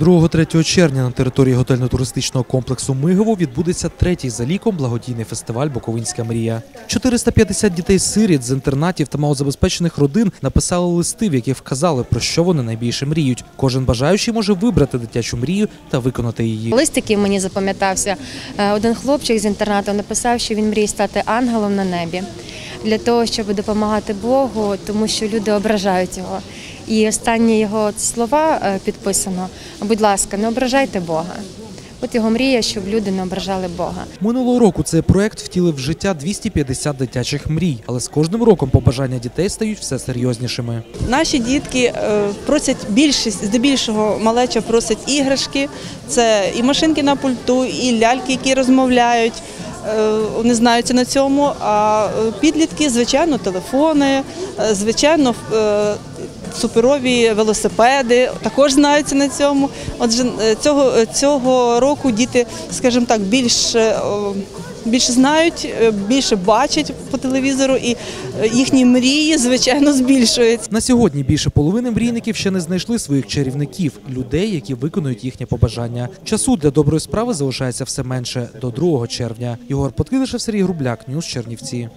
2-3 червня на території готельно-туристичного комплексу Мигово відбудеться третій за ліком благодійний фестиваль Буковинська мрія. 450 дітей-сиріт з інтернатів та малозабезпечених родин написали листи, в яких вказали, про що вони найбільше мріють. Кожен бажаючий може вибрати дитячу мрію та виконати її. Лист, який мені запам'ятався, е, один хлопчик з інтернату написав, що він мріє стати ангелом на небі для того, щоб допомагати Богу, тому що люди ображають його. І останні його слова е, підписано: будь ласка, не ображайте Бога. От його мрія, щоб люди не ображали Бога. Минулого року цей проект втілив в життя 250 дитячих мрій, але з кожним роком побажання дітей стають все серйознішими. Наші дітки е, просять більшість, здебільшого малеча просить іграшки. Це і машинки на пульту, і ляльки, які розмовляють. Е, Вони знаються на цьому. А е, підлітки, звичайно, телефони, е, звичайно, суперові велосипеди також знаються на цьому. Отже, цього, цього року діти, скажімо так, більше. Більше знають, е, більше бачать по телевізору, і е, їхні мрії, звичайно, збільшуються. На сьогодні більше половини мрійників ще не знайшли своїх чарівників, людей, які виконують їхнє побажання. Часу для доброї справи залишається все менше до 2 червня. Його Подкидишев, Сергій Грубляк, Ньюс Чернівці.